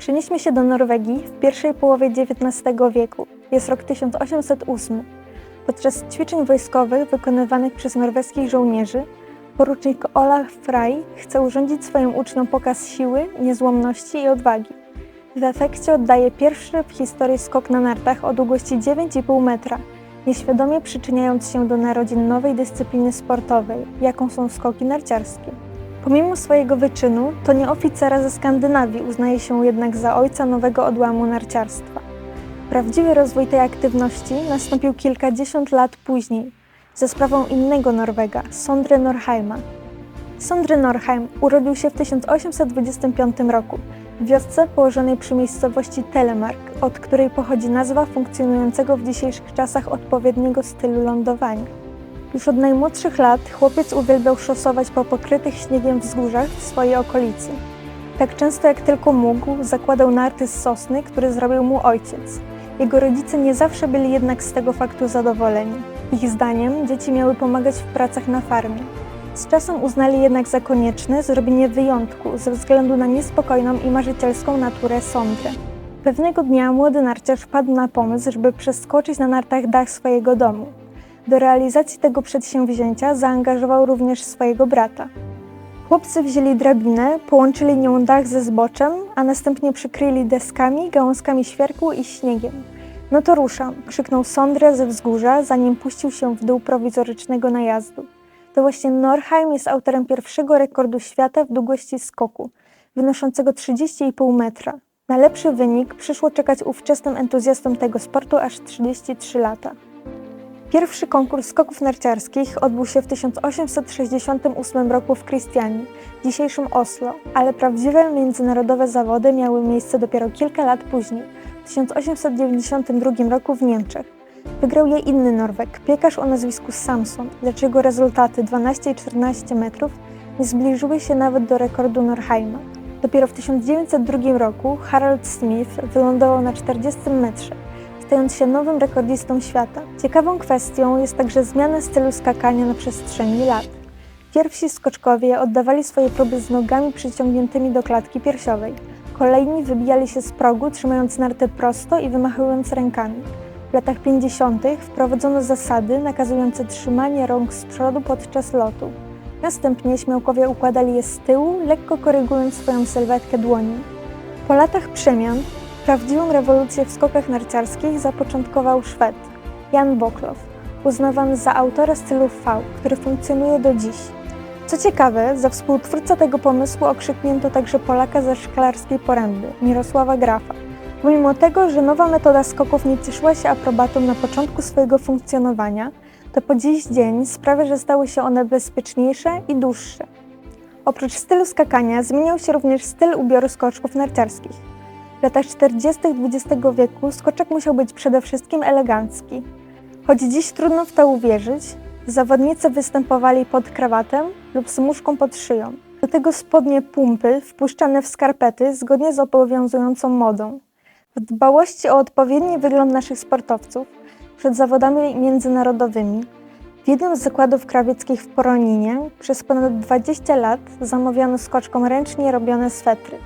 Przenieśmy się do Norwegii w pierwszej połowie XIX wieku. Jest rok 1808. Podczas ćwiczeń wojskowych wykonywanych przez norweskich żołnierzy, porucznik Olaf Frey chce urządzić swoim uczniom pokaz siły, niezłomności i odwagi. W efekcie oddaje pierwszy w historii skok na nartach o długości 9,5 metra, nieświadomie przyczyniając się do narodzin nowej dyscypliny sportowej, jaką są skoki narciarskie. Pomimo swojego wyczynu, to nie oficera ze Skandynawii uznaje się jednak za ojca nowego odłamu narciarstwa. Prawdziwy rozwój tej aktywności nastąpił kilkadziesiąt lat później, za sprawą innego Norwega, Sondre Norheima. Sondre Norheim urodził się w 1825 roku w wiosce położonej przy miejscowości Telemark, od której pochodzi nazwa funkcjonującego w dzisiejszych czasach odpowiedniego stylu lądowania. Już od najmłodszych lat chłopiec uwielbiał szosować po pokrytych śniegiem wzgórzach w swojej okolicy. Tak często jak tylko mógł, zakładał narty z sosny, który zrobił mu ojciec. Jego rodzice nie zawsze byli jednak z tego faktu zadowoleni. Ich zdaniem dzieci miały pomagać w pracach na farmie. Z czasem uznali jednak za konieczne zrobienie wyjątku ze względu na niespokojną i marzycielską naturę Sondry. Pewnego dnia młody narciarz wpadł na pomysł, żeby przeskoczyć na nartach dach swojego domu. Do realizacji tego przedsięwzięcia zaangażował również swojego brata. Chłopcy wzięli drabinę, połączyli nią dach ze zboczem, a następnie przykryli deskami, gałązkami świerku i śniegiem. No to ruszam, krzyknął Sondre ze wzgórza, zanim puścił się w dół prowizorycznego najazdu. To właśnie Norheim jest autorem pierwszego rekordu świata w długości skoku, wynoszącego 30,5 metra. Na lepszy wynik przyszło czekać ówczesnym entuzjastom tego sportu aż 33 lata. Pierwszy konkurs skoków narciarskich odbył się w 1868 roku w Kristianii, dzisiejszym Oslo, ale prawdziwe międzynarodowe zawody miały miejsce dopiero kilka lat później, w 1892 roku w Niemczech. Wygrał je inny Norweg, piekarz o nazwisku Samson, lecz jego rezultaty 12 i 14 metrów nie zbliżyły się nawet do rekordu Norheima. Dopiero w 1902 roku Harald Smith wylądował na 40 metrze, stając się nowym rekordzistą świata. Ciekawą kwestią jest także zmiana stylu skakania na przestrzeni lat. Pierwsi skoczkowie oddawali swoje próby z nogami przyciągniętymi do klatki piersiowej. Kolejni wybijali się z progu, trzymając narty prosto i wymachując rękami. W latach 50. wprowadzono zasady nakazujące trzymanie rąk z przodu podczas lotu. Następnie śmiałkowie układali je z tyłu, lekko korygując swoją sylwetkę dłoni. Po latach przemian prawdziwą rewolucję w skokach narciarskich zapoczątkował Szwed Jan Boklow, uznawany za autora stylu V, który funkcjonuje do dziś. Co ciekawe, za współtwórcę tego pomysłu okrzyknięto także Polaka ze szklarskiej poręby, Mirosława Grafa. Pomimo tego, że nowa metoda skoków nie cieszyła się aprobatą na początku swojego funkcjonowania, to po dziś dzień sprawia, że stały się one bezpieczniejsze i dłuższe. Oprócz stylu skakania zmieniał się również styl ubioru skoczków narciarskich. W latach 40. XX wieku skoczek musiał być przede wszystkim elegancki. Choć dziś trudno w to uwierzyć, zawodnicy występowali pod krawatem lub smuszką pod szyją. Do tego spodnie pumpy wpuszczane w skarpety zgodnie z obowiązującą modą. W dbałości o odpowiedni wygląd naszych sportowców przed zawodami międzynarodowymi w jednym z zakładów krawieckich w Poroninie przez ponad 20 lat zamawiano skoczkom ręcznie robione swetry,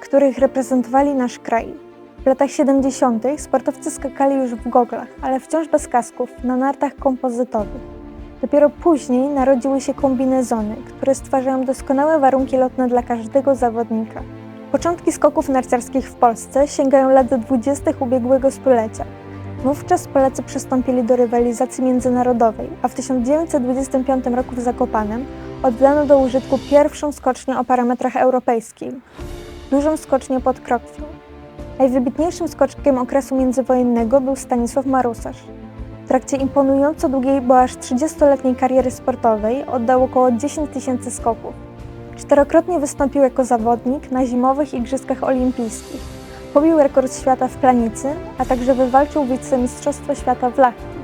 których reprezentowali nasz kraj. W latach 70. sportowcy skakali już w goglach, ale wciąż bez kasków, na nartach kompozytowych. Dopiero później narodziły się kombinezony, które stwarzają doskonałe warunki lotne dla każdego zawodnika. Początki skoków narciarskich w Polsce sięgają lat 20. ubiegłego stulecia. Wówczas Polacy przystąpili do rywalizacji międzynarodowej, a w 1925 roku w Zakopanem oddano do użytku pierwszą skocznię o parametrach europejskich, dużą skocznię pod Krokwią. Najwybitniejszym skoczkiem okresu międzywojennego był Stanisław Marusarz. W trakcie imponująco długiej, bo aż 30-letniej kariery sportowej oddał około 10 tysięcy skoków. Czterokrotnie wystąpił jako zawodnik na zimowych Igrzyskach Olimpijskich. Pobił rekord świata w planicy, a także wywalczył wicemistrzostwo świata w lachki.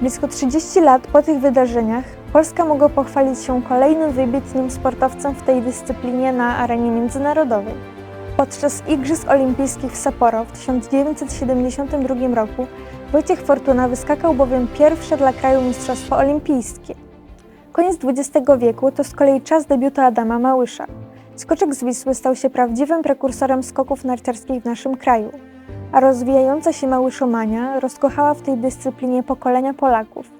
Blisko 30 lat po tych wydarzeniach Polska mogła pochwalić się kolejnym wybitnym sportowcem w tej dyscyplinie na arenie międzynarodowej. Podczas Igrzysk Olimpijskich w Sapporo w 1972 roku Wojciech Fortuna wyskakał bowiem pierwsze dla kraju Mistrzostwo Olimpijskie. Koniec XX wieku to z kolei czas debiutu Adama Małysza. Skoczek z Wisły stał się prawdziwym prekursorem skoków narciarskich w naszym kraju, a rozwijająca się Małyszomania rozkochała w tej dyscyplinie pokolenia Polaków.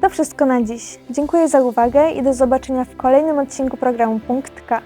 To wszystko na dziś. Dziękuję za uwagę i do zobaczenia w kolejnym odcinku programu Punkt K.